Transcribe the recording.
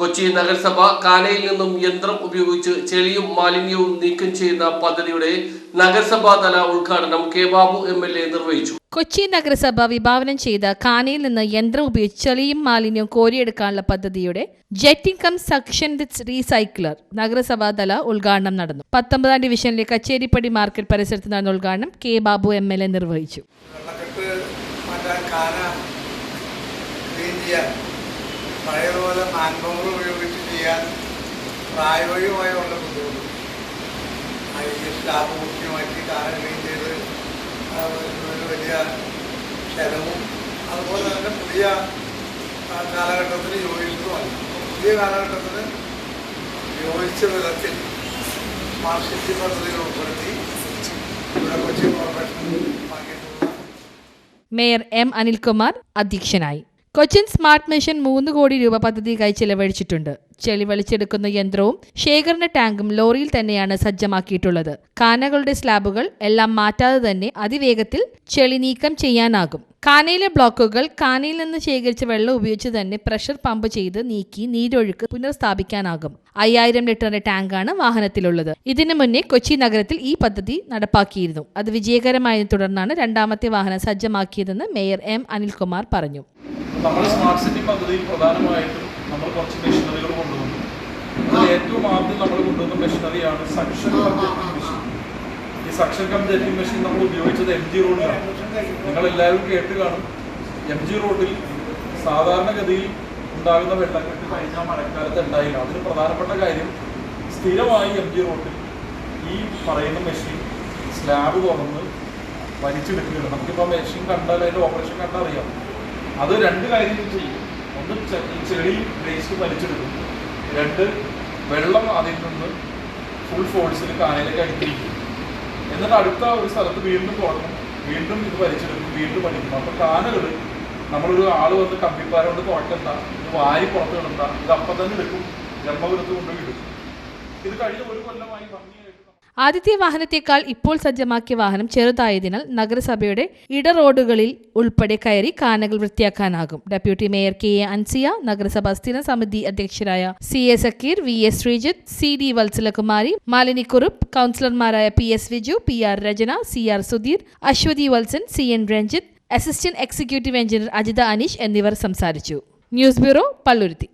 കൊച്ചി നഗരസഭ കാനയിൽ നിന്നും യന്ത്രം ഉപയോഗിച്ച് ചെളിയും മാലിന്യവും നീക്കം ചെയ്യുന്ന പദ്ധതിയുടെ നഗരസഭാതല ഉദ്ഘാടനം K Babu M L A നിർവഹിച്ചു. കൊച്ചി നഗരസഭ വിഭാവനം ചെയ്ത കാനയിൽ നിന്ന് യന്ത്രം ഉപയോഗിച്ച് ചെളിയും മാലിന്യവും കോരിയെടുക്കാനുള്ള പദ്ധതിയുടെ jetting cum suction with recycler നഗരസഭാതല ഉദ്ഘാടനം നടന്നു. പത്തൊമ്പതാം ഡിവിഷനിലെ കച്ചേരിപ്പടി മാർക്കറ്റ് പരിസരത്ത് നടന്ന ഉദ്ഘാടനം K Babu M L A നിർവഹിച്ചു. പഴയതുപോലെ മാൻ പവർ ഉപയോഗിച്ച് ചെയ്യാൻ പ്രായോഗികമായി ഉള്ള ബുദ്ധിമുട്ട്. ഈ സ്റ്റാഫ് മുഖ്യമാക്കി മാറ്റി ചെയ്ത് ഒരു വലിയ ചെലവും അതുപോലെ തന്നെ പുതിയ കാലഘട്ടത്തിൽ യോജിച്ചതുമല്ല പുതിയ കാലഘട്ടത്തിന് യോജിച്ച വിധത്തിൽ സ്മാർട്ട് സിറ്റി പദ്ധതികൾ ഉൾപ്പെടുത്തി ഇവിടെ Kochi corporation mayor M Anilkumar അധ്യക്ഷനായി. കൊച്ചിൻ സ്മാർട്ട് മിഷൻ മൂന്ന് കോടി രൂപ പദ്ധതിക്കായി ചെലവഴിച്ചിട്ടുണ്ട്. ചെളി വലിച്ചെടുക്കുന്ന യന്ത്രവും ശേഖരണ ടാങ്കും ലോറിയിൽ തന്നെയാണ് സജ്ജമാക്കിയിട്ടുള്ളത്. കാനകളുടെ സ്ലാബുകൾ എല്ലാം മാറ്റാതെ തന്നെ അതിവേഗത്തിൽ ചെളി നീക്കം ചെയ്യാനാകും. കാനയിലെ ബ്ലോക്കുകൾ കാനയിൽ നിന്ന് ശേഖരിച്ച വെള്ളം ഉപയോഗിച്ച് തന്നെ പ്രഷർ പമ്പ് ചെയ്ത് നീക്കി നീരൊഴുക്ക് പുനഃസ്ഥാപിക്കാനാകും. അയ്യായിരം ലിറ്ററിന്റെ ടാങ്കാണ് വാഹനത്തിലുള്ളത്. ഇതിനു മുന്നേ കൊച്ചി നഗരത്തിൽ ഈ പദ്ധതി നടപ്പാക്കിയിരുന്നു. അത് വിജയകരമായതിനെ തുടർന്നാണ് രണ്ടാമത്തെ വാഹനം സജ്ജമാക്കിയതെന്ന് മേയർ എം അനിൽകുമാർ പറഞ്ഞു. നമ്മൾ സ്മാർട്ട് സിറ്റി പദ്ധതിയിൽ പ്രധാനമായിട്ടും നമ്മൾ കുറച്ച് മെഷീനറികൾ കൊണ്ടുവന്നു. അതിൽ ഏറ്റവും ആദ്യം നമ്മൾ കൊണ്ടുവന്ന മെഷീനറിയാണ് സക്ഷൻ കംപ്ലീറ്റിംഗ് മെഷീൻ ഈ സക്ഷൻ കംപ്ലീറ്റിംഗ് മെഷീൻ നമ്മൾ ഉപയോഗിച്ചത് എം ജി റോഡിലാണ് നിങ്ങൾ എല്ലാവരും കേട്ട് കാണും. എം ജി റോഡിൽ സാധാരണഗതിയിൽ ഉണ്ടാകുന്ന വെള്ളക്കെട്ട് കഴിഞ്ഞ മഴക്കാലത്ത് ഉണ്ടായില്ല. അതിന് പ്രധാനപ്പെട്ട കാര്യം സ്ഥിരമായി എം ജി റോഡിൽ ഈ പറയുന്ന മെഷീൻ സ്ലാബ് തുറന്ന് വലിച്ചെടുക്കുകയാണ് നമുക്കിപ്പോൾ മെഷീൻ കണ്ടാൽ അതിന്റെ ഓപ്പറേഷൻ കണ്ടാൽ അറിയാം അത് രണ്ട് കാര്യങ്ങൾ ചെയ്യും. ഒന്ന് ചെളി വേസ്റ്റ് വലിച്ചെടുക്കും. രണ്ട് വെള്ളം അതിൽ നിന്ന് ഫുൾ ഫോഴ്സിൽ കാനയിലേക്ക് അടിത്തിരിക്കും എന്നിട്ട് അടുത്ത ഒരു സ്ഥലത്ത് വീണ്ടും തുടങ്ങും. വീണ്ടും ഇത് വലിച്ചെടുക്കും വീണ്ടും അടിക്കും അപ്പോൾ കാനകൾ നമ്മളൊരു ആൾ വന്ന് കമ്പിപ്പാര കൊണ്ട് തുറക്കണ്ട ഇത് വാരി പുറത്ത് കിടണ്ട ഇത് അപ്പം തന്നെ എടുക്കും ജന്മപുരത്ത് കൊണ്ടുപോയി ഇടും ഇത് കഴിഞ്ഞ ഒരു കൊല്ലമായി ഭംഗിയായിട്ട് ആദ്യത്തെ വാഹനത്തേക്കാൾ ഇപ്പോൾ സജ്ജമാക്കിയ വാഹനം ചെറുതായതിനാൽ നഗരസഭയുടെ ഇട റോഡുകളിൽ ഉൾപ്പെടെ കയറി കാനകൾ വൃത്തിയാക്കാനാകും. Deputy mayor K A Ansiya നഗരസഭാ സ്ഥിര സമിതി അധ്യക്ഷരായ C A Zakir V S Sreejith C D Vatsalakumari Malini Kurup കൗൺസിലർമാരായ P S Viju P R Rachana C R Sudheer Aswathy Valsan C N Ranjith assistant executive engineer Ajitha Aneesh എന്നിവർ സംസാരിച്ചു. News bureau Palluruthy.